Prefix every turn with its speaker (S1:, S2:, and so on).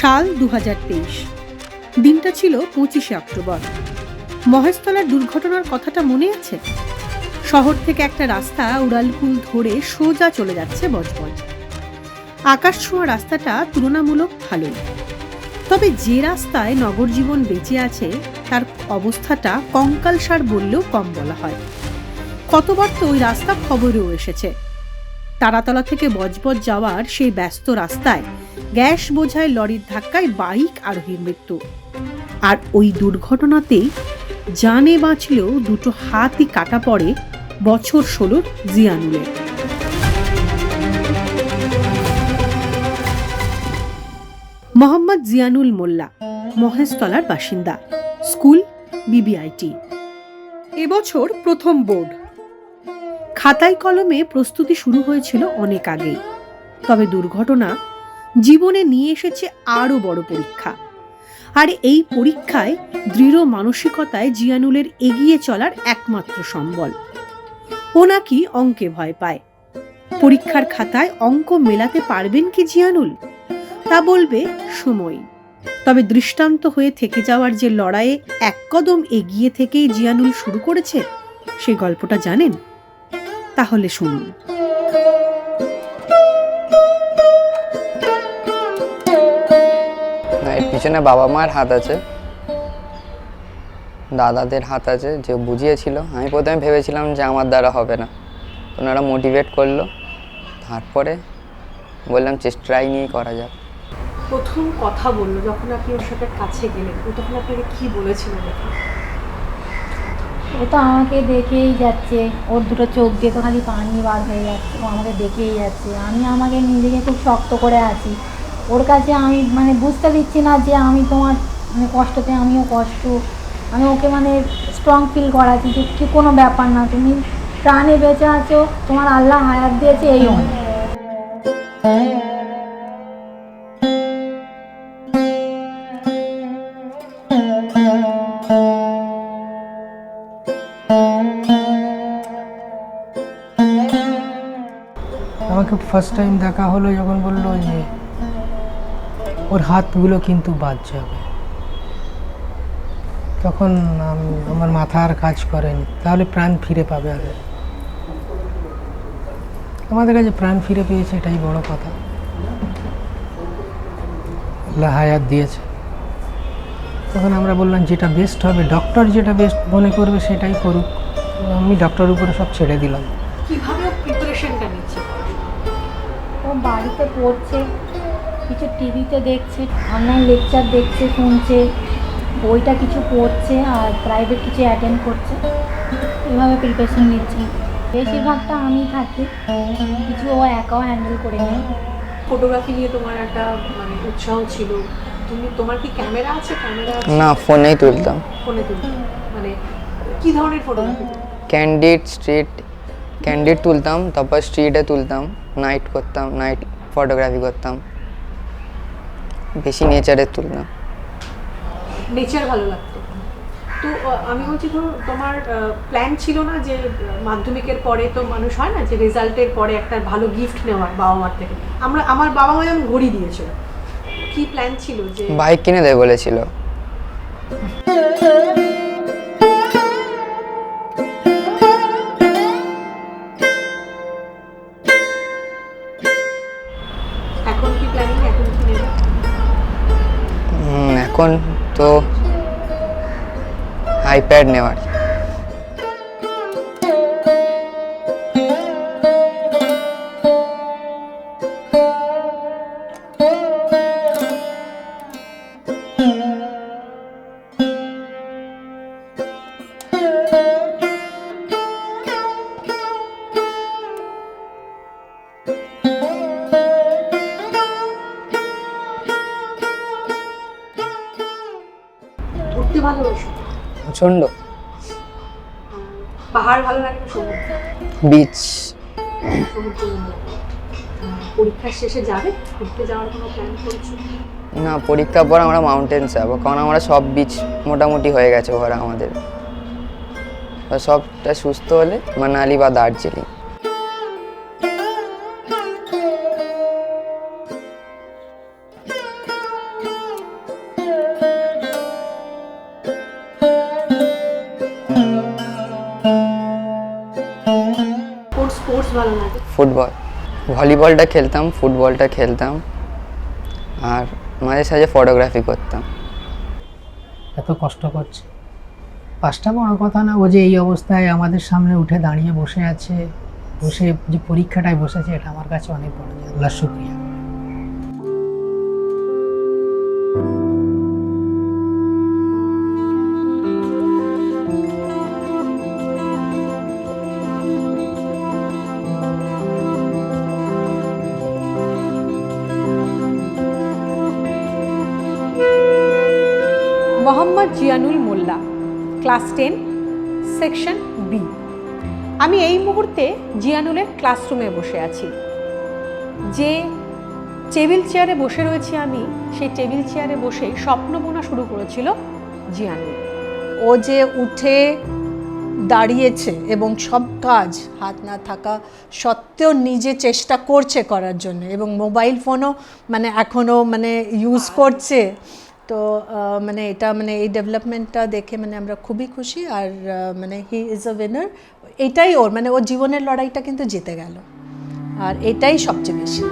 S1: সাল দু হাজার তেইশ। দিনটা ছিল পঁচিশে অক্টোবর। মহেশতলার দুর্ঘটনার কথাটা মনে আছে? শহর থেকে একটা রাস্তা উড়ালপুল ধরে সোজা চলে যাচ্ছে বজবজ। আকাশ ছোঁয়া রাস্তাটা তুলনামূলক ভালোই। তবে যে রাস্তায় নগর জীবন বেঁচে আছে, তার অবস্থাটা কঙ্কালসার বললেও কম বলা হয়। কতবার তো ওই রাস্তা খবরেও এসেছে। তারাতলা থেকে বজবজ যাওয়ার সেই ব্যস্ত রাস্তায় গ্যাস বোঝায় লরির ধাক্কায় বাইক আরোহীর মৃত্যু। আর ওই দুর্ঘটনাতেই জানে বাঁচলেও দুটো হাতই কাটা পড়ে বছর ষোলোর জিয়ানুলের। মোহাম্মদ জিয়ানুল মোল্লা, মহেশতলার বাসিন্দা, স্কুল, বিবিআইটি। এবছর প্রথম বোর্ড। খাতায় কলমে প্রস্তুতি শুরু হয়েছিল অনেক আগেই। তবে দুর্ঘটনা জীবনে নিয়ে এসেছে আরও বড় পরীক্ষা। আর এই পরীক্ষায় দৃঢ় মানসিকতায় জিয়ানুলের এগিয়ে চলার একমাত্র সম্বল। ও নাকি অঙ্কে ভয় পায়। পরীক্ষার খাতায় অঙ্ক মেলাতে পারবেন কি জিয়ানুল? তা বলবে সময়। তবে দৃষ্টান্ত হয়ে থেকে যাওয়ার যে লড়াইয়ে এক কদম এগিয়ে থেকেই জিয়ানুল শুরু করেছে সেই গল্পটা জানেন? তাহলে শুনুন।
S2: এর পিছনে বাবা মায়ের হাত আছে দাদাদের হাত আছে যে বুঝিয়েছিল। আমি প্রথমে ভেবেছিলাম যে আমার দ্বারা হবে না। ওনারা মোটিভেট করল তারপরে বললাম চেষ্টা ট্রাই নিয়েই করা যাক।
S1: প্রথম কথা বলল যখন আপনি ওর সাথে কাছে গেলেন ও তখন আপনাকে কি বলেছিল
S3: ও তো আমাকে দেখেই যাচ্ছে। ওর দুটো চোখ দিয়ে তো খালি পানি বার হয়ে যাচ্ছে। ও আমাকে দেখেই যাচ্ছে। আমি আমাকে নিজেকে খুব শক্ত করে আছি। ওর কাছে আমি মানে বুঝতে দিচ্ছি না যে আমি তোমার মানে কষ্টতে আমিও কষ্ট। আমি ওকে মানে স্ট্রং ফিল করাচ্ছি যে কি কোনো ব্যাপার না। তুমি প্রাণে বেঁচে আছো। তোমার আল্লাহ হায়াত দিয়েছে, এই অনেক
S4: ফার্স্ট টাইম দেখা হলো, যখন বলল যে ওর হাতগুলো কিন্তু বাদ যাবে। তখন আমার মাথা আর কাজ করেনি। তাহলে প্রাণ ফিরে পাবে আগে আমাদের কাছে প্রাণ ফিরে পেয়েছে, এটাই বড় কথা। হায়াত দিয়েছে। তখন আমরা বললাম, যেটা বেস্ট হবে ডক্টর যেটা বেস্ট মনে করবে সেটাই করুক। আমি ডক্টর উপরে সব ছেড়ে দিলাম।
S3: বাড়িতে পড়ছে কিছু টিভিতে দেখছে অনলাইন লেকচার দেখছে শুনছে বইটা কিছু পড়ছে আর প্রাইভেট কিছু অ্যাটেন্ড করছে। এভাবে প্রিপারেশন নিচ্ছে। বেশিরভাগটা আমি থাকি কিছু ও একাও হ্যান্ডেল করে নেয়
S1: ফটোগ্রাফি নিয়ে তোমার একটা মানে উৎসাহ ছিল। তুমি তোমার কি ক্যামেরা আছে? ক্যামেরা আছে?
S2: না ফোনেই তুলতাম।
S1: ফোনে তুলতাম মানে কি ধরনের ফটোগ্রাফি
S2: ক্যান্ডিড স্ট্রিট ক্যান্ডিড তুলতাম তারপর স্ট্রিটে তুলতাম নাইট করতাম নাইট ফটোগ্রাফি করতাম। বেশি নেচারে তুলতাম
S1: নেচার ভালো লাগতো। তো আমি বলছি ধরো তোমার প্ল্যান ছিল না যে মাধ্যমিকের পরে তো মানুষ হয় না যে রেজাল্টের পরে একটা ভালো গিফট নেওয়ার বাবা মার থেকে? আমরা আমার বাবা মা যেমন ঘড়ি দিয়েছিল কি প্ল্যান ছিল যে
S2: বাইক কিনে দেবে বলেছিল।
S1: এখন
S2: তো আইপ্যাড নেওয়ার।
S1: ঘুরতে ভালোবাসো।
S2: প্রচণ্ড।
S1: পাহাড় ভালো লাগে না সমুদ্র
S2: বিচ
S1: সমুদ্র পরীক্ষার শেষে যাবে? ঘুরতে যাওয়ার কোনো প্ল্যান করছ?
S2: না পরীক্ষার পর আমরা মাউন্টেন্স যাব কারণ আমরা সব বিচ মোটামুটি হয়ে গেছে ঘোরা আমাদের। সবটা সুস্থ হলে মানালি বা দার্জিলিং। ফুটবল ভলিবলটা খেলতাম ফুটবলটা খেলতাম। আর মাঝে সাঝে ফটোগ্রাফি করতাম।
S4: এত কষ্ট করছে। পাঁচটা বড় কথা না ও যে এই অবস্থায় আমাদের সামনে উঠে দাঁড়িয়ে বসে আছে বসে যে পরীক্ষাটায় বসেছে এটা আমার কাছে অনেক বড় আল্লাহ শুক্রিয়া।
S1: Mohammad Zianul Molla class ten section B. আমি এই মুহূর্তে জিয়ানুলের ক্লাসরুমে বসে আছি। যে টেবিল চেয়ারে বসে রয়েছি আমি সেই টেবিল চেয়ারে বসে স্বপ্ন বোনা শুরু করেছিল জিয়ানুল।
S5: ও যে উঠে দাঁড়িয়েছে এবং সব কাজ হাত না থাকা সত্ত্বেও নিজে চেষ্টা করছে করার জন্য এবং মোবাইল ফোনও মানে এখনও মানে ইউজ করছে। তো মানে এটা মানে এই ডেভেলপমেন্টটা দেখে মানে আমরা খুবই খুশি আর মানে হি ইজ আ উইনার এটাই ওর মানে ওর জীবনের লড়াইটা কিন্তু জিতে গেল। আর এটাই সবচেয়ে বেশি।